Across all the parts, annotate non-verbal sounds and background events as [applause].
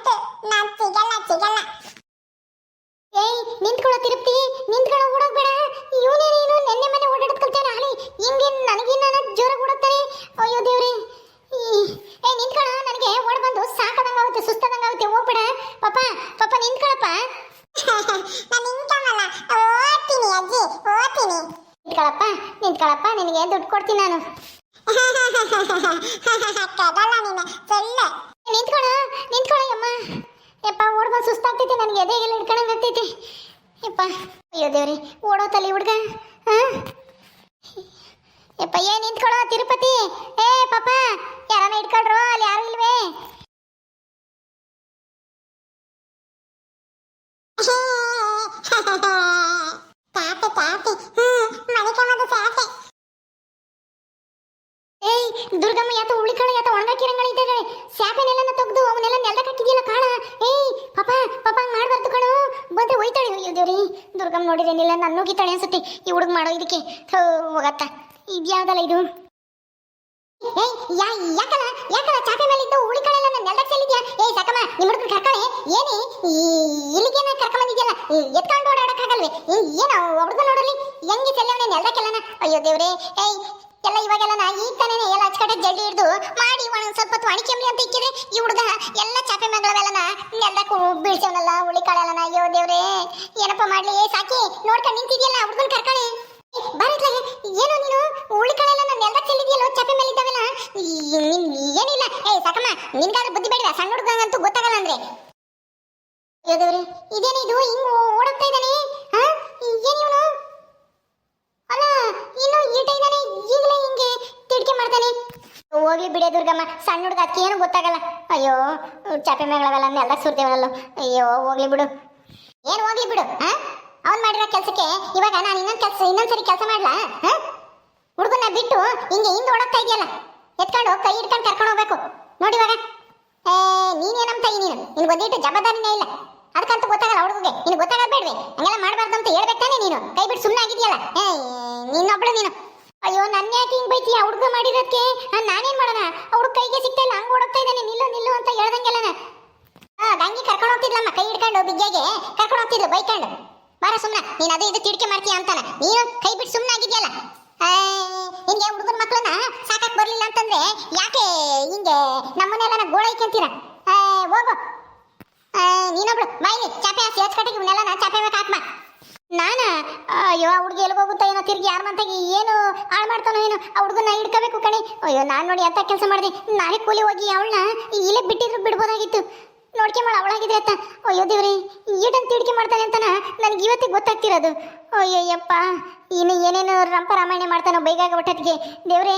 ಬಂತು ನಾನ್ ಸಿಗಲ್ಲ ಸಿಗಲ್ಲ. ಏಯ್ ನಿಂತ್ಕೊಳ್ಳೋ ತಿರುಪ್ತಿ ನಿಂತ್ಕೊಳ್ಳೋ ಓಡೋಗ್ಬೇಡ. ಇವನೇ ನೀನು ನೆನ್ನೆ ಮನೆ ಓಡಾಡೋದ್ ಕಲ್ತೇನೆ ಅಲ್ಲಿ ಹಿಂಗೆ ನನಗಿನ್ನ ಜೋರಾಗಿ ಓಡುತ್ತಾನೆ ಅಯ್ಯೋ ದೇವ್ರಿ. ಏ ನಿಂತ್ಕೊಳ್ಳೋ ನನಗೆ ಓಡ್ ಬಂದು ಸಾಕದಂಗಾಗುತ್ತೆ ಸುಸ್ತದಂಗಾಗುತ್ತೆ. ಹೋಗ್ಬೇಡ. ಪಾಪ ಪಾಪ ನಿಂತ್ಕೊಳ್ಳಪ್ಪ. [laughs] ನಾನು ಇಂಕಮಲ್ಲ ಓದ್ತೀನಿ ಅಜ್ಜಿ ಓದ್ತೀನಿ. ನಿಂತ್ಕೊಳ್ಳಪ್ಪ ನಿಂತ್ಕೊಳ್ಳಪ್ಪ ನಿನಗೆ ದುಡ್ಡು ಕೊಡ್ತೀನಿ ನಾನು. [laughs] ಕದಲ್ಲ ನೀನು ಸೊಳ್ಳೆ ನಿಂತ್ಕೊಳ್ಳ ನಿಂತ್ಕೊಳ್ಳ ಅಮ್ಮ ಯಪ್ಪ ಓಡ್ ಬಂದು ಸುಸ್ತಾಗ್ತೈತೆ, ನನಗೆ ಎದೆಗೆಲ್ಲ ಹಿಡ್ಕೊಂಡಂಗೆ ಆಗ್ತೈತೆ. ಯಪ್ಪ, ಅಯ್ಯೋ ದೇವ್ರಿ, ಓಡೋ ತಲೆ ಹುಡ್ಗ. ಹಾ? ಯಪ್ಪ, ಏ ನಿಂತ್ಕೊಳ್ಳೋ ತಿರುಪತಿ. ಏ, ಪಾಪ, ಯಾರನ್ನ ಇಟ್ಕೊಳ್ರು ಅಲ್ಲಿ ಯಾರು ಇಲ್ವೇ? ಕಾಪೆ ಕಾಪೆ ಹ್ಮ್ ಮಣಿಕಮ್ಮದು ಸಾಪೆ ಏಯ್ ದುರ್ಗಮ್ಮ ಯಾತ ಉಳಿಕಳು ಯಾತ ಒಣಗಾಕಿರಂಗಳಿದ್ದಾಳೆ ಸ್ಯಾಪೆನೆಲ್ಲ ತೆಗ್ದು ಅವನ್ನೆಲ್ಲ ನೆಲಕ್ಕೆ ಹಾಕಿದ್ಯಲ್ಲ ಕಾಣ ಏಯ್ ಪಾಪ ಪಾಪ ಹಂಗ್ ಮಾಡ್ಬಾರ್ದು ಕಣು ಬಂದ್ರೆ ಒಯ್ತಾಳೆ ಅಯ್ಯೋ ದೇವ್ರಿ ದುರ್ಗಮ್ಮ ನನ್ನೂ ಗೀತಾಳೆ ಅನ್ಸುತ್ತೆ. ಈ ಹುಡುಗ ಮಾಡೋ ಇದಕ್ಕೆ. ಹೋಗತ್ತ. ಇದ್ಯಾವ್ದಲ್ಲ ಇದು? ಏಯ್ ಯಾಕಲ್ಲ? ಯಾಕಲ್ಲ? ಚಾಪೆ ಮೇಲೆ ಇದ್ದು ಉಳಿಕಳೆಲ್ಲ ನನ್ನ ನೆಲಕ್ಕೆ ಚೆಲ್ಲಿದ್ಯಾ? ಏಯ್ ಸಾಕಮ್ಮ ನಿಮ್ಮ ಹುಡುಗನ ಕರ್ಕಳೆ ಏನೇ? ಇಲ್ಲಿಗೇನ ಕರ್ಕೊಂಬಂದಿದ್ಯಲ್ಲ? ಎತ್ಕೊಂಡು ಓಡಾಡಕ್ಕಾಗಲ್ವೇ? ಏನು ಹುಡುಗ ನೋಡಲಿ ಹೆಂಗೆ ಚೆಲ್ಲವನೇ ನೆಲಕ್ಕೆಲ್ಲನ ಅಯ್ಯೋ ದೇವ್ರೆ. ಏಯ್, ಎಲ್ಲ ಇವಾಗೆಲ್ಲ ನಾ ಈಗ ತಾನೇ ಎಲ್ಲ ಅಚ್ಚಕಟ್ಟೆ ಜಲ್ದಿ ಹಿಡ್ದು ಮಾಡಿ ಒಂದು ಸ್ವಲ್ಪ ಹೊತ್ತು ಒಣಕೆಂಬ್ಲಿ ಅಂತ ಇಕ್ಕಿದ್ರೆ ಈ ಹುಡುಗ ಎಲ್ಲ ಚಾಪೆ ಮಗಳವೆಲ್ಲನ ನೆಲಕ್ಕೆ ಬೀಳ್ಸವನಲ್ಲ ಹುಳಿ ಕಾಳಲ್ಲನ ಅಯ್ಯೋ ದೇವ್ರೇ, ಏನಪ್ಪ ಮಾಡ್ಲಿ? ಸಾಕಿ, ನೋಡ್ಕೊಂಡು ನಿಂತಿದ್ಯಲ್ಲ ಹುಡುಗನ್ ಕರ್ಕೊಳ್ಳಿ ಬರತ್ಲಾಗ ಏನು ನೀನು? ಹುಳಿ ಕಾಳೆಲ್ಲ ನನ್ನ ನೆಲಕ್ಕೆ ಚೆಲ್ಲಿದ್ಯಲ್ಲ, ಚಾಪೆ ಮೇಲೆ ಇದ್ದಾವೆಲ್ಲ ಏನಿಲ್ಲ. ಏ, ಸಾಕಮ್ಮ, ನಿನ್ಗಾದ್ರೆ ಬುದ್ಧಿ ಬೇಡ ಸಣ್ಣ ಹುಡುಗಂಗಂತೂ ಗೊತ್ತಾಗಲ್ಲ ಅಂದ್ರೆ. ಅಯ್ಯೋ ದೇವ್ರೇ, ಇದೇನಿದು? ಹಿಂಗ್ ಓಡೋಗ್ತಾ ಇದ್ದಾನೆ ಹಾ ಏನಿವನು ಅಲ್ಲ ಇನ್ನು ಈಟ ಇದ್ದಾನೆ ಈಗಲೇ ಹಿಂಗೆ ತಿಡ್ಕೆ ಮಾಡ್ತಾನೆ ಹೋಗ್ಲಿ ಬಿಡೇ ದುರ್ಗಮ್ಮ. ಸಣ್ಣ ಹುಡುಗ, ಅದಕ್ಕೆ ಏನು ಗೊತ್ತಾಗಲ್ಲ. ಅಯ್ಯೋ, ಚಾಪೆ ಮೇಗಳವೆಲ್ಲ ಎಲ್ಲ ಸುರ್ದೇವಲ್ಲ ಅಯ್ಯೋ, ಹೋಗ್ಲಿ ಬಿಡು. ಏನು ಹೋಗ್ಲಿ ಬಿಡು ಹಾ ಅವ್ನು ಮಾಡಿರೋ ಕೆಲಸಕ್ಕೆ ಇವಾಗ ನಾನು ಇನ್ನೊಂದು ಕೆಲಸ, ಇನ್ನೊಂದು ಇನ್ನೊಂದ್ಸರಿ ಕೆಲಸ ಮಾಡ್ಲಾ ಹಾಂ ಹುಡುಗನ ಬಿಟ್ಟು ಹಿಂಗೆ ಹಿಂದೆ ಓಡೋಗ್ತಾ ಇದೆಯಲ್ಲ, ಎತ್ಕೊಂಡು ಕೈ ಹಿಡ್ಕೊಂಡು ಕರ್ಕೊಂಡು ಹೋಗ್ಬೇಕು. ನೋಡಿ ಇವಾಗ. ಏ ನೀನೇನಂತ ಈ ನೀನು. ನಿನ್ಗೆ ಒಂದಿಟ್ಟು ಜವಾಬ್ದಾರಿನೇ ಇಲ್ಲ. ಅದಕ್ಕಂತೂ ಗೊತ್ತಾಗಲ್ಲ ಹುಡುಗಗೆ. ನಿನ್ ಗೊತ್ತಾಗಲ್ಲ ಬೇಡ್ವೆ. ಹಂಗೆಲ್ಲ ಮಾಡಬಾರ್ದು ಅಂತ ಹೇಳ್ಬೇಕಾನೆ ನೀನು. ಕೈ ಬಿಟ್ಟು ಸುಮ್ಮನೆ ಆಗಿದೆಯಲ್ಲ ಏ, ನಿನ್ನೊಬ್ಳು ನೀನು. ಅಯ್ಯೋ ನನ್ನ ಯಾಕೆ ಹಿಂಗ್ ಬೈತಿ ಆ ಹುಡುಗ ಮಾಡಿರೋದಕ್ಕೆ ನಾನೇನ್ ಮಾಡೋಣ? ಹುಡುಗ ಕೈಗೆ ಸಿಗ್ತಾ ಇಲ್ಲ, ಹಂಗ ಓಡೋಗ್ತಾ ಇದ್ದಾನೆ. ನಿಲ್ಲು ನಿಲ್ಲು ಅಂತ ಹೇಳ್ದಂಗೆಲ್ಲನ ಗಂಗಿ ಕರ್ಕೊಂಡು ಹೋಗ್ತಿದ್ಲಮ್ಮ, ಕೈ ಹಿಡ್ಕೊಂಡು, ಬಿಗ್ಗೆಗೆ. ಕರ್ಕೊಂಡು ಹೋಗ್ತಿದ್ಲು ಬೈಕೊಂಡು. ಬಾರ ಸುಮ್ಮನೆ ನೀನು ಅದೇ ಇದು ತಿಡ್ಕೆ ಮಾಡ್ತೀಯ ಅಂತಾನೆ. ನೀನು ಕೈ ಬಿಟ್ಟು ಸುಮ್ಮನೆ ಆಗಿದ್ಯಲ್ಲ? ನಿನ್ಗೆ ಹುಡುಗನ ಮಕ್ಕಳನ್ನ ಸಾಕಕ್ ಬರ್ಲಿಲ್ಲ ಅಂತಂದ್ರೆ ಯಾಕೆ ಹಿಂಗೆ ನಮ್ಮನ್ನೆಲ್ಲ ಗೋಳೈಕೊಂತೀರ ಹೋಗು. ನೀನೊಬ್ಳು, ಬಾಯಿಲಿ, ಚಾಪೆ ಹಾಸಿ ಹಚ್ಕಟ್ಟಿಗೆ ಇವನ್ನೆಲ್ಲ ಚಾಪೆ ಬೇಕು ಹಾಕ್ಮ. ನಾನ? ಅಯ್ಯೋ, ಆ ಹುಡುಗಿ ಎಲ್ಲಿಗೆ ಹೋಗುತ್ತಾ ಏನೋ ತಿರ್ಗಿ ಯಾರ ಮಂತಾಗಿ ಏನು ಹಾಳು ಮಾಡ್ತಾನೋ ಏನು? ಆ ಹುಡುಗನ ಹಿಡ್ಕೋಬೇಕು ಕಣಿ. ಅಯ್ಯೋ, ನಾನು ನೋಡಿ ಅಂತ ಕೆಲಸ ಮಾಡಿದೆ. ನಾನೇ ಕೂಲಿ ಹೋಗಿ ಅವಳನ್ನ ಇಲ್ಲೇ ಬಿಟ್ಟಿದ್ರು ಬಿಡ್ಬೋದಾಗಿತ್ತು. ನೋಡ್ಕೆ ಮಾಡ, ಅವಳಾಗಿದ್ರೆ ಅಯ್ಯೋ ದೇವ್ರಿ ಈಟನ್ ತಿಡ್ಕೆ ಮಾಡ್ತಾನೆ ಅಂತನ? ನನಗೆ ಇವತ್ತಿಗೆ ಗೊತ್ತಾಗ್ತಿರೋದು. ಅಯ್ಯೋ, ಯಪ್ಪ, ಇನ್ನು ಏನೇನು ರಂಪ ರಾಮಾಯಣ ಮಾಡ್ತಾನೋ ಬೈಗಾಗ ಒಟ್ಟತ್ತಿಗೆ. ದೇವ್ರೇ.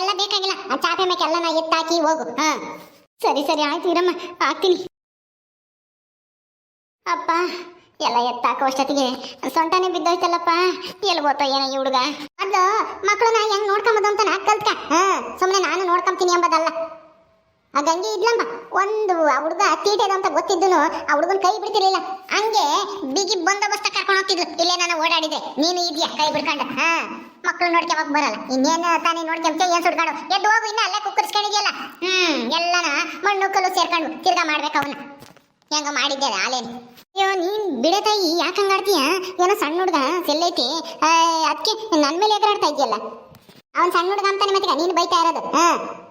ಎಲ್ಲ ಬೇಕಾಗಿಲ್ಲ. ಆ ಚಾಪೆ ಮೇಲೆ ಎಲ್ಲ ನಾ ಎತ್ತಾಕಿ ಹೋಗು. ಹಾ. ಸರಿ ಸರಿ, ಆಯ್ತು ಇರಮ್ಮ. ಹಾಕ್ತೀನಿ. ಅಪ್ಪ, ಎಲ್ಲ ಎತ್ತಾಕೋ ಅಷ್ಟೊತ್ತಿಗೆ. ಸೊಂಟನೇ ಬಿದ್ದೋಯ್ತಲ್ಲಪ್ಪ. ಎಲ್ಲಿ ಗೊತ್ತೋ ಏನೋ ಈ ಹುಡುಗ. ಅದು ಮಕ್ಕಳನ್ನ ಹೆಂಗ್ ನೋಡ್ಕೊಂಬೋದು ಅಂತ ನಾ ಕಲ್ತ್ಕ. ಹಾ ಸುಮ್ಮನೆ ನಾನು ನೋಡ್ಕೊಂತೀನಿ ಎಂಬುದಲ್ಲ. ಆ ಗಂಗೆ ಇದ್ಲಮ್ಮ ಒಂದು ಆ ಹುಡುಗ ತೀಟೆದು ಅಂತ ಗೊತ್ತಿದ್ದನು, ಆ ಹುಡುಗನ ಕೈ ಬಿಡ್ತಿರ್ಲಿಲ್ಲ. ಹಂಗೆ ಬಿಗಿ ಬಂದೋಬಸ್ತ ಕರ್ಕೊಂಡು ಹೋಗ್ತಿದ್ಲು. ಇಲ್ಲೇ ನಾನು ಓಡಾಡಿದೆ. ನೀನು ಇದೆಯಾ ಕೈ ಬಿಡ್ಕೊಂಡು. ಹಾ ಮಕ್ಕಳು ನೋಡ್ಕೊಂಬಕ್ ಬರಲ್ಲ. ಇನ್ನೇನು ತಾನೇ ನೋಡ್ಕೊಂತ ಏನ್ ಸುಡ್ಕೊಂಡು ಎದ್ದು ಹೋಗು, ಇನ್ನ ಅಲ್ಲೇ ಕುಕ್ಕರ್ಸ್ಕೊಂಡಿದ್ಯಲ್ಲ. ಹ್ಮ್, ಎಲ್ಲನ ಮಣ್ಣು ಕಲ್ಲು ಸೇರ್ಕೊಂಡು ತಿರ್ಗಾ ಮಾಡ್ಬೇಕು ಅವನ್ನ ಹೆಂಗ ಮಾಡಿದ್ದೆ ಆಲೇನು? ಅಯ್ಯೋ, ನೀನ್ ಬಿಡೆ ತಾಯಿ, ಯಾಕೆ ಹಂಗಾಡ್ತೀಯ ಏನೋ ಸಣ್ಣ ಹುಡುಗ ಸೆಲ್ಲೈತಿ ಅದಕ್ಕೆ ನನ್ನ ಮೇಲೆ ಎದುರಾಡ್ತಾ ಇದೆಯಲ್ಲ ಅವ್ನ್ ಸಣ್ಣ ಹುಡುಗ ಅಂತಾನೆ ಮತ್ತೆ ನೀನು ಬೈತಾ ಇರೋದು. ಹಾ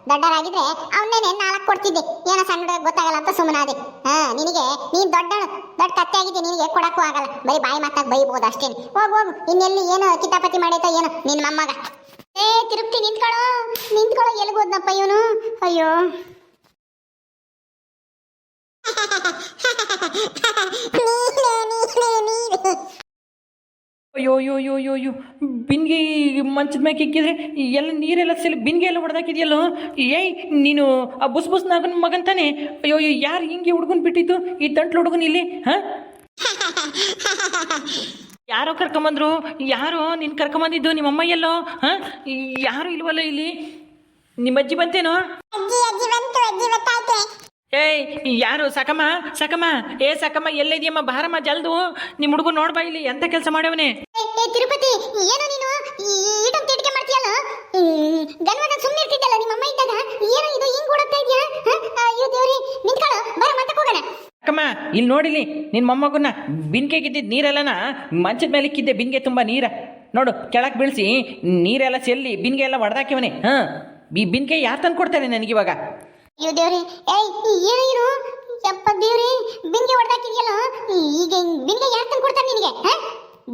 ದೊಡ್ಡವರಾಗಿದ್ರೆ ಅವನ್ನೇ ನಾಲ್ಕು ಕೊಡ್ತಿದ್ದೆ. ಏನೋ ಸಣ್ಣ ಹುಡುಗ ಗೊತ್ತಾಗಲ್ಲ ಅಂತ ಸುಮ್ಮನಾದೆ ಹಾ, ನಿನಗೆ, ನೀನ್ ದೊಡ್ಡ ದೊಡ್ಡ ಕತ್ತೆ ಆಗಿದ್ದೆ, ನಿನಗೆ ಕೊಡಕ್ಕೂ ಆಗಲ್ಲ. ಬರೀ ಬಾಯಿ ಮಾತಾಗ ಬೈಬೋದು ಅಷ್ಟೇ ಹೋಗು ಹೋಗು. ಇನ್ನೆಲ್ಲಿ ಏನು ಕಿತಾಪತಿ ಮಾಡೈತೋ ಏನೋ ನಿನ್ ಮೊಮ್ಮಗ. ಏ, ತಿರುಪ್ತಿ ನಿಂತ್ಕೊಳ್ಳೋ. ನಿಂತ್ಕೊಳ್ಳೋ ಎಲ್ಗೋದ್ನಪ್ಪ ಇವನು? ಅಯ್ಯೋ. ಅಯ್ಯೋ ಅಯ್ಯೋ ಅಯ್ಯೋ ಅಯ್ಯೋ ಅಯ್ಯೋ. ಬಿನ್ಗೆ ಮಂಚದ ಮ್ಯಾಕೆ ಇಕ್ಕಿದ್ರೆ ಎಲ್ಲ ನೀರೆಲ್ಲ ಸೆಲ್ ಬಿನ್ಗೆ ಎಲ್ಲ ಹೊಡೆದಾಕಿದ್ಯಲ್ಲೋ ಏಯ್, ನೀನು ಆ ಬುಸ್ ಬುಸ್ ನಾಗನ ಮಗನ್ ತಾನೆ? ಅಯ್ಯೋ ಅಯ್ಯೋ, ಯಾರು ಹಿಂಗೆ ಹುಡುಗನ್ ಬಿಟ್ಟಿದ್ದು? ಈ ತಂಟ್ಲು ಹುಡುಗನ್ ಇಲ್ಲಿ, ಹಾಂ? ಯಾರೋ ಕರ್ಕೊಂಬಂದ್ರು? ಯಾರೋ ನಿನ್ ಕರ್ಕೊಂಬಂದಿದ್ದು? ನಿಮ್ಮ ಅಮ್ಮ ಎಲ್ಲೋ ಹಾಂ ಯಾರು ಇಲ್ವಲ್ಲ ಇಲ್ಲಿ? ನಿಮ್ಮ ಅಜ್ಜಿ ಬಂತೇನೋ ಏಯ್ ಯಾರು? ಸಕಮ್ಮ ಸಕಮ್ಮ ಏ ಸಕಮ್ಮ ಎಲ್ಲಿದೆಯಮ್ಮ? ಬಾರಮ್ಮ ಜಲ್ದು. ನಿಮ್ಮ ಹುಡುಗ ನೋಡ್ಬಾ ಇಲ್ಲಿ ಎಂತ ಕೆಲಸ ಮಾಡ್ಯವನೇ? ತಿರುಪತಿ ಏನು ನೀನು? ಈಟನ್ ತಿಡ್ಕೆ ಮಾಡ್ತೀಯಲ್ಲ? ಗನ್ವದ ಸುಮ್ಮನೆ ಇರ್ತಿದ್ದಲ್ಲ ನಿಮ್ಮ ಅಮ್ಮ ಇದ್ದಾಗ? ಏನೋ ಇದು ಹಿಂಗ್ ಓಡಾಡ್ತಾ ಇದೆಯಾ? ಅಕ್ಕಮ್ಮ ಇಲ್ಲಿ ನೋಡಿಲಿ ನಿನ್ನ ಮೊಮ್ಮಗನ್ನ ಬಿನ್ಕೆಗಿದ್ದಿದ್ದು ನೀರೆಲ್ಲನ ಮಂಚದ ಮೇಲೆ ಇಕ್ಕಿದ್ದೆ ಬಿನ್ಗೆ ತುಂಬ ನೀರ. ನೋಡು ಕೆಳಗೆ ಬೀಳಿಸಿ ನೀರೆಲ್ಲ ಚೆಲ್ಲಿ ಬಿನ್ಗೆ ಎಲ್ಲ ಹೊಡೆದಾಕಿವನೆ ಹಾಂ? ಈ ಬಿನ್ಕೆ ಯಾರು ತಂದು ಕೊಡ್ತಾರೆ ನನಗಿವಾಗ ಅಯ್ಯೋ ದೇವ್ರಿ, ಏಯ್ ಏನು ಏನು ಯಪ್ಪ ದೇವ್ರಿ, ಬಿಂಗೆ ಹೊಡೆದಾಕಿದ್ಯಲ್ಲ? ಈಗ ಬಿಂಗೆ ಯಾಕೆ ತಂದು ಕೊಡ್ತಾರೆ ನಿನಗೆ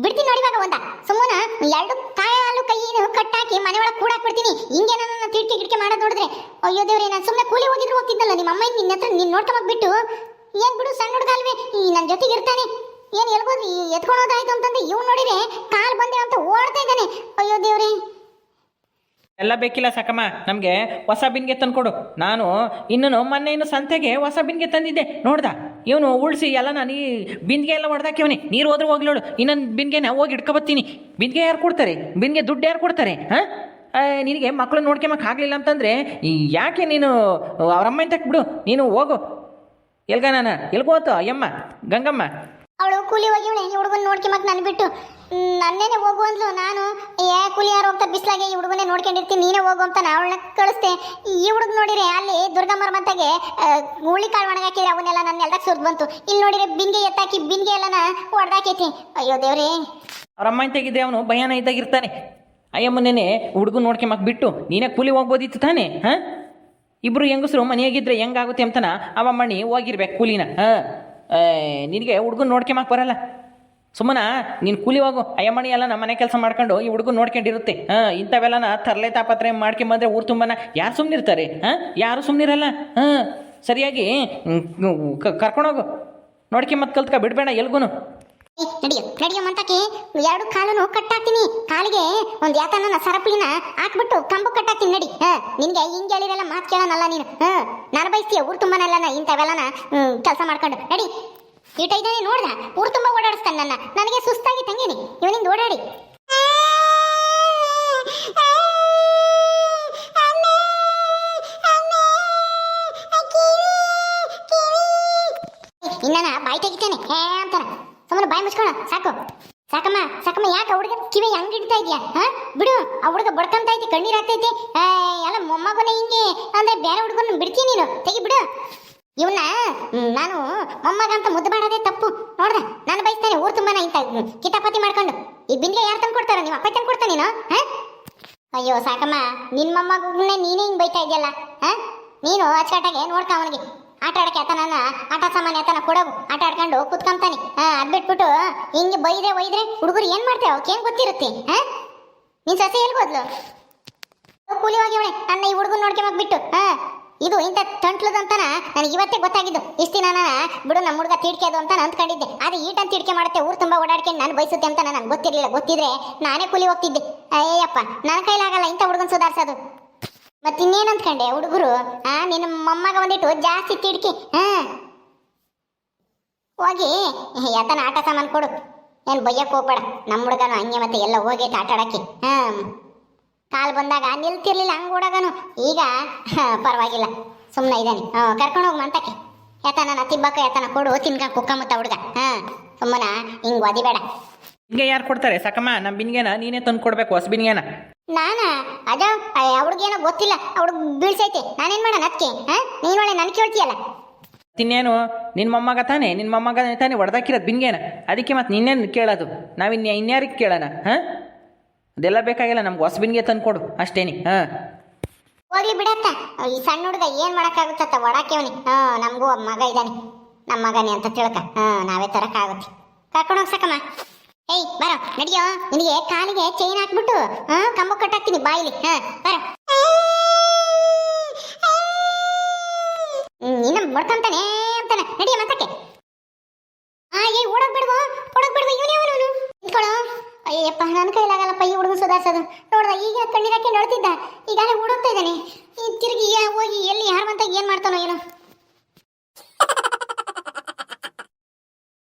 ಬಿಡ್ತೀನಿ ನೋಡಿ ಇವಾಗ ಒಂದ. ಸುಮ್ಮನ ಎರಡು ಕಾಲು ಕೈಯನ್ನು ಕಟ್ಟಾಕಿ ಮನೆ ಒಳಗೆ ಕೂಡಾಕ್ ಬಿಡ್ತೀನಿ ಹಿಂಗೆ ನನ್ನ ತಿಡ್ಕೆ ಗಿಡ್ಕೆ ಮಾಡೋದು ನೋಡಿದ್ರೆ, ಅಯ್ಯೋ ದೇವ್ರಿ, ನಾನು ಸುಮ್ಮನೆ ಕೂಲಿ ಹೋಗಿದ್ರು ಹೋಗ್ತಿದ್ದಲ್ಲ ನಿಮ್ಮ ಅಮ್ಮ ನಿನ್ನ ಹತ್ರ ನೀನು ನೋಡ್ಕೊಂಡ್ ಬಿಟ್ಟು ಏನ್ ಬಿಡು, ಸಣ್ಣ ಹುಡುಗ ಅಲ್ವೇ ನನ್ನ ಜೊತೆಗೆ ಇರ್ತಾನೆ. ಏನು ಹೇಳ್ಬೋದು ಎತ್ಕೊಳೋದಾಯ್ತು ಅಂತಂದು ಇವ್ನು ನೋಡಿದ್ರೆ ಕಾಲು ಬಂದೆ ಅಂತ ಓಡ್ತಾ ಇದ್ದಾನೆ. ಅಯ್ಯೋ ದೇವ್ರಿ. ಎಲ್ಲ ಬೇಕಿಲ್ಲ ಸಾಕಮ್ಮ. ನಮಗೆ ಹೊಸ ಬಿನ್ಗೆ ತಂದ್ಕೊಡು. ನಾನು ಇನ್ನೂ ಮೊನ್ನೆ ಇನ್ನು ಸಂತೆಗೆ ಹೊಸ ಬಿನ್ಗೆ ತಂದಿದ್ದೆ. ನೋಡ್ದ? ಇವನು ಉಳಿಸಿ ಎಲ್ಲ ನಾನು ಈ ಬಿಂದಿಗೆ ಎಲ್ಲ ಹೊಡೆದಾಕಿವನಿ. ನೀರು ಹೋದ್ರೆ ಹೋಗ್ಲೋಡು ಇನ್ನೊಂದು ಬಿನ್ಗೆನ ಹೋಗಿ ಇಟ್ಕೊಬತ್ತೀನಿ ಬಿಂದಿಗೆ ಯಾರು ಕೊಡ್ತಾರೆ? ಬಿನ್ಗೆ ದುಡ್ಡು ಯಾರು ಕೊಡ್ತಾರೆ? ಹಾಂ? ನಿನಗೆ ಮಕ್ಕಳು ನೋಡ್ಕೊಂಬಕ್ಕೆ ಆಗಲಿಲ್ಲ ಅಂತಂದರೆ ಯಾಕೆ ನೀನು ಅವರಮ್ಮ ತಕ್ ಬಿಡು ನೀನು ಹೋಗು. ಎಲ್ಗ ನಾನು? ಎಲ್ಗೋತು ಅಯ್ಯಮ್ಮ, ಗಂಗಮ್ಮ? ಅವಳು ಕೂಲಿ ಹೋಗಿ ಇವಳೆ ಈ ಹುಡುಗನ ಮತ್ತೆ ನಾನು ಬಿಟ್ಟು. ನನ್ನೇನೆ ಹೋಗು ಅಂದ್ಲು ನಾನು. ಏ, ಕೂಲಿ ಯಾರು ಹೋಗ್ತಾ ಬಿಸ್ಲಾಗೆ ಈ ಹುಡುಗನೇ ನೋಡ್ಕೊಂಡಿರ್ತೀನಿ, ನೀನೇ ಹೋಗು ಅಂತ ಅವಳನ್ನ ಕಳಿಸ್ದೆ. ಈ ಹುಡುಗ ನೋಡಿರಿ ಅಲ್ಲಿ ದುರ್ಗಮ್ಮರ ಮತ್ತಾಗೆ ಗೂಳಿ ಕಾಳು ಒಣಗಾಕಿದ್ರೆ ಅವನ್ನೆಲ್ಲ ನನ್ನ ಎಲ್ದಾಗ ಸುರ್ದು ಬಂತು. ಇಲ್ಲಿ ನೋಡಿರಿ ಬಿನ್ಗೆ ಎತ್ತಾಕಿ ಬಿನ್ಗೆ ಎಲ್ಲನ ಹೊಡೆದಾಕೈತಿ ಅಯ್ಯೋ ದೇವ್ರಿ. ಅವ್ರ ಅಮ್ಮ ತೆಗಿದ್ರೆ ಅವನು? ಭಯಾನ ಇದ್ದಾಗಿರ್ತಾನೆ. ಅಯ್ಯಮ್ಮನೇನೆ ಹುಡುಗನ ನೋಡ್ಕೊಂಬಕ್ ಬಿಟ್ಟು, ನೀನೇ ಕೂಲಿ ಹೋಗ್ಬೋದಿತ್ತು ತಾನೆ, ಹಾಂ? ಇಬ್ಬರು ಹೆಂಗಸರು ಮನೆಯಾಗಿದ್ರೆ ಹೆಂಗಾಗುತ್ತೆ ಅಂತನ ಅವ ಮಣಿ ಹೋಗಿರ್ಬೇಕು ಕೂಲಿನ, ಹಾಂ? ನಿನಗೆ ಹುಡುಗನ ನೋಡ್ಕೊಂಬಾಕ್ ಬರಲ್ಲ. ಸುಮ್ಮನ ನೀನು ಕೂಲಿ ಹೋಗು. ಅಯ್ಯಮ್ಮಣಿ ಎಲ್ಲ ನಮ್ಮ ಮನೆ ಕೆಲಸ ಮಾಡ್ಕೊಂಡು ಈ ಹುಡುಗನ ನೋಡ್ಕೊಂಡಿರುತ್ತೆ. ಹಾಂ, ಇಂಥವೆಲ್ಲನ ತರಲೆ ತಾಪತ್ರೆ ಮಾಡ್ಕೊಂಬಂದ್ರೆ ಊರು ತುಂಬನ ಯಾರು ಸುಮ್ಮನಿರ್ತಾರೆ ಹಾಂ, ಯಾರು ಸುಮ್ಮನಿರಲ್ಲ ಹಾಂ, ಸರಿಯಾಗಿ ಕರ್ಕೊಂಡೋಗು ಮತ್ತೆ ಕಲ್ತ್ಕ, ಬಿಡಬೇಡ ಎಲ್ಗೂ ನಡಿಯೋ ನಡಿಯೋ ಮಂತಕ್ಕೆ ಎರಡು ಕಾಲನು ಕಟ್ಟಾಕ್ತೀನಿ. ಕಾಲಿಗೆ ಒಂದ್ ಯಾತನ ಸರಪಳಿನ ಹಾಕ್ಬಿಟ್ಟು ಕಂಬು ಕಟ್ಟಾಕ್ತೀನಿ, ನಡಿ. ನಿನಗೆ ಹಿಂಗೆ ಹೇಳಿರಲ್ಲ ಮಾತು ಕೇಳೋನಲ್ಲ ನೀನು. ಹ, ನಾನು ಬಯಸ್ತೀಯ ಊರು ತುಂಬನೆಲ್ಲನ ಇಂಥವೆಲ್ಲನ ಕೆಲಸ ಮಾಡ್ಕೊಂಡು. ನಡಿ. ಈಟ ಇದ್ದಾನೆ ನೋಡ್ದ, ಊರು ತುಂಬ ಓಡಾಡಿಸ್ತಾನೆ ನನ್ನ. ನನಗೆ ಸುಸ್ತಾಗಿ ತಂಗೇನಿ. ಇವನಿಂದ ಓಡಾಡಿ. ಇನ್ನನ ಬಾಯಿ ತೆಗಿತಾನೆ. ಹೇ ಅಂತಾನ. ಸುಮ್ಮನೆ ಬಾಯಿ ಸಾಕು. ಸಾಕಮ್ಮ ಸಾಕಮ್ಮ, ಯಾಕೆ ಹುಡುಗ ಕಿವಿ ಹಂಗ್ ಇಡ್ತಾ ಇದೆಯಾ? ಹಾ? ಬಿಡು, ಆ ಹುಡುಗ ಬಡ್ಕಂತ ಐತಿ, ಕಣ್ಣೀರ್ ಆಗ್ತೈತಿ ಎಲ್ಲ ಮೊಮ್ಮಗನ ಹಿಂಗೆ, ಅಂದ್ರೆ ಬೇರೆ ಹುಡುಗನ ಬಿಡ್ತೀನಿ ನೀನು? ತೆಗಿ ಬಿಡು. ಇವನ್ನ ನಾನು ಮೊಮ್ಮಗ ಅಂತ ಮುದ್ದು ಮಾಡೋದೇ ತಪ್ಪು. ನೋಡ್ದ, ನಾನು ಬಯಸ್ತಾನೆ ಊರ್ ತುಂಬಾನ ಇಂತ ಕಿತಾಪತಿ ಮಾಡ್ಕೊಂಡು. ಈ ಬಿಂದಿಗೆ ಯಾರು ತಂದು ಕೊಡ್ತಾರ? ನೀವು ಅಪ್ಪ ತಂದು ಕೊಡ್ತಾ ನೀನು? ಹಾ? ಅಯ್ಯೋ, ಸಾಕಮ್ಮ ನಿನ್ನ ಮೊಮ್ಮಗನೇ ನೀನೇ ಹಿಂಗೆ ಬೈತಾ ಇದೆಯಲ್ಲ? ಹಾ? ನೀನು ಅಚ್ಚಕಟ್ಟಾಗೆ ನೋಡ್ಕ ಅವನಿಗೆ. ಆಟ ಆಡಕ್ಕೆ ಆತನನ್ನ, ಆಟ ಸಾಮಾನ್ಯ ಆತನ ಕೊಡೋಗು ಆಟ ಆಡ್ಕೊಂಡು ಕುತ್ಕೊಂತಾನೆ. ಅದ್ ಬಿಟ್ಬಿಟ್ಟು ಹಿಂಗೆ ಬೈದ್ರೆ ಒಯ್ದ್ರೆ ಹುಡುಗರು ಏನ್ ಮಾಡ್ತೇವೆ? ಅವಕ್ಕೆ ಏನ್ ಗೊತ್ತಿರುತ್ತೆ? ಹಾ? ನಿನ್ ಸೊಸೆ ಹೇಳ್ಬೋದ್ಲು ಕೂಲಿ ಹೋಗಿ ಅವಳೆ ನನ್ನ ಈ ಹುಡುಗನ್ ನೋಡ್ಕೊಂಬಕ್ ಬಿಟ್ಟು ಹಾ? ಇದು ಇಂಥ ತಂಟ್ಲದಂತನ ನನಗೆ ಇವತ್ತೇ ಗೊತ್ತಾಗಿದ್ದು. ಇಷ್ಟು ದಿನ ಬಿಡು ನಮ್ಮ ಹುಡುಗ ತೀಡ್ಕೆದು ಅಂತ ನಾನು ಅಂದ್ಕೊಂಡಿದ್ದೆ. ಆದ್ರೆ ಈಟನ್ ತೀಡ್ಕೆ ಮಾಡುತ್ತೆ, ಊರು ತುಂಬ ಓಡಾಡ್ಕೊಂಡು ನಾನು ಬಯಸುತ್ತೆ ಅಂತ ನನಗೆ ಗೊತ್ತಿರಲಿಲ್ಲ. ಗೊತ್ತಿದ್ರೆ ನಾನೇ ಕೂಲಿ ಹೋಗ್ತಿದ್ದೆ. ಅಯ್ಯಪ್ಪ ನನ್ನ ಕೈಲಾಗಲ್ಲ ಇಂಥ ಹುಡುಗನ ಸುಧಾರಿಸೋದು. ಮತ್ತಿನ್ನೇನು ಅಂದ್ಕೊಂಡೆ, ಹುಡುಗರು? ಆ, ನಿನ್ನ ಮೊಮ್ಮಗ ಒಂದಿಟ್ಟು ಜಾಸ್ತಿ ತಿಡ್ಕಿ, ಹಾ? ಹೋಗಿ ಯಾತನ ಆಟ ಸಾಮಾನು ಕೊಡು. ಏನು ಬೈಯಕ್ಕೆ ಹೋಗ್ಬೇಡ ನಮ್ಮ ಹುಡುಗನು ಹಂಗೆ ಮತ್ತೆ ಎಲ್ಲ ಹೋಗಿ ಆಟ ಆಡಕ್ಕೆ, ಹಾ? ಕಾಲು ಬಂದಾಗ ನಿಲ್ತಿರ್ಲಿಲ್ಲ ಹಂಗೆ ಹುಡುಗನು. ಈಗ ಪರವಾಗಿಲ್ಲ ಸುಮ್ಮನೆ ಇದ್ದಾನೆ ಹಾಂ ಕರ್ಕೊಂಡು ಹೋಗಿ ಮಂತಕ್ಕೆ. ಯಾತನ ತಿಬ್ಬಕ್ಕ ಯಾತನ ಕೊಡು ತಿನ್ಕ ಕುಕ್ಕಮತ್ತ ಹುಡುಗ, ಹಾ? ಸುಮ್ಮನ ಹಿಂಗೆ ಒದಿಬೇಡ. ಹಿಂಗೆ ಯಾರು ಕೊಡ್ತಾರೆ? ಸಕಮ್ಮ ನಮ್ಮ ಬಿನ್ಗೆನ ನೀನೇ ತಂದು ಕೊಡ್ಬೇಕು ಹೊಸ ಬಿನ್ಗೆನ ನಾನ? ಅದ ಅವ್ಳಿಗೇನೋ ಗೊತ್ತಿಲ್ಲ. ಅವ್ಳಿಗೆ ಬೀಳ್ಸೈತೆ. ನಾನೇನ್ ಮಾಡೋಣ ಅದಕ್ಕೆ? ನೀನ್ ನೀನೊಳ್ಳೆ ನನ್ ಕೇಳ್ತೀಯಲ್ಲ? ತಿನ್ನೇನು? ನಿನ್ನ ಮೊಮ್ಮಗ ತಾನೆ? ನಿನ್ನ ಮೊಮ್ಮಗ ತಾನೆ ಹೊಡೆದಾಕಿರೋದು ಬಿನ್ಗೇನ ಅದಕ್ಕೆ ಮತ್ತೆ ನಿನ್ನೇನು ಕೇಳೋದು? ನಾವಿನ್ಯ ಇನ್ಯಾರಿಗೆ ಕೇಳೋಣ? ಹಾಂ? ಅದೆಲ್ಲ ಬೇಕಾಗಿಲ್ಲ ನಮ್ಗೆ ಹೊಸ ಬಿನ್ಗೆ ತಂದು ಕೊಡು ಅಷ್ಟೇನಿ. ಹಾಂ. ಹೋಗ್ಲಿ ಬಿಡತ್ತ. ಈ ಸಣ್ಣ ಹುಡುಗ ಏನು ಮಾಡಕ್ಕಾಗುತ್ತತ್ತ ಒಡಾಕೆ ಹಾಂ ನಮಗೂ ಮಗ ಇದ್ದಾನೆ. ನಮ್ಮ ಮಗನೇ ಅಂತ ತಿಳ್ಕ. ಹಾಂ ನಾವೇ ತರಕ್ಕಾಗುತ್ತೆ ಕರ್ಕೊಂಡು ಹೋಗ್ ಸಾಕಮ್ಮ ಏಯ್, ಬರೋ, ನಡಿಯೋ, ನಿನಗೆ ಕಾಲಿಗೆ ಚೈನ್ ಹಾಕ್ಬಿಟ್ಟು ಹಾ ಕಂಬ ಕಟ್ಟಾಕ್ತೀನಿ, ಬಾಯಿಲಿ, ಹಾ, ಬರೋ. ನಿನ್ನ ಮುಡ್ಕೊಂತಾನೆ ಅಂತಾನೆ ನಡಿಯ ಮತ್ತಕ್ಕೆ ಆ ಏ ಓಡಕ್ ಬಿಡ್ವೋ ಓಡಕ್ ಬಿಡ್ವೋ ಇವನೇ ಅವನು ನಿಂತ್ಕೊಳ್ಳೋ ಅಯ್ಯಪ್ಪ ನನ್ನ ಕೈಲಾಗಲ್ಲಪ್ಪ ಈ ಹುಡುಗ ಸುಧಾರಿಸೋದು. ನೋಡ್ದ, ಈಗ ಕಣ್ಣೀರಕ್ಕೆ ನೋಡ್ತಿದ್ದ. ಈಗಾಗಲೇ ಓಡೋಗ್ತಾ ಇದ್ದಾನೆ. ತಿರುಗಿ ಹೋಗಿ ಎಲ್ಲಿ ಯಾರು ಅಂತ ಏನು ಮಾಡ್ತಾನೋ ಏನೋ.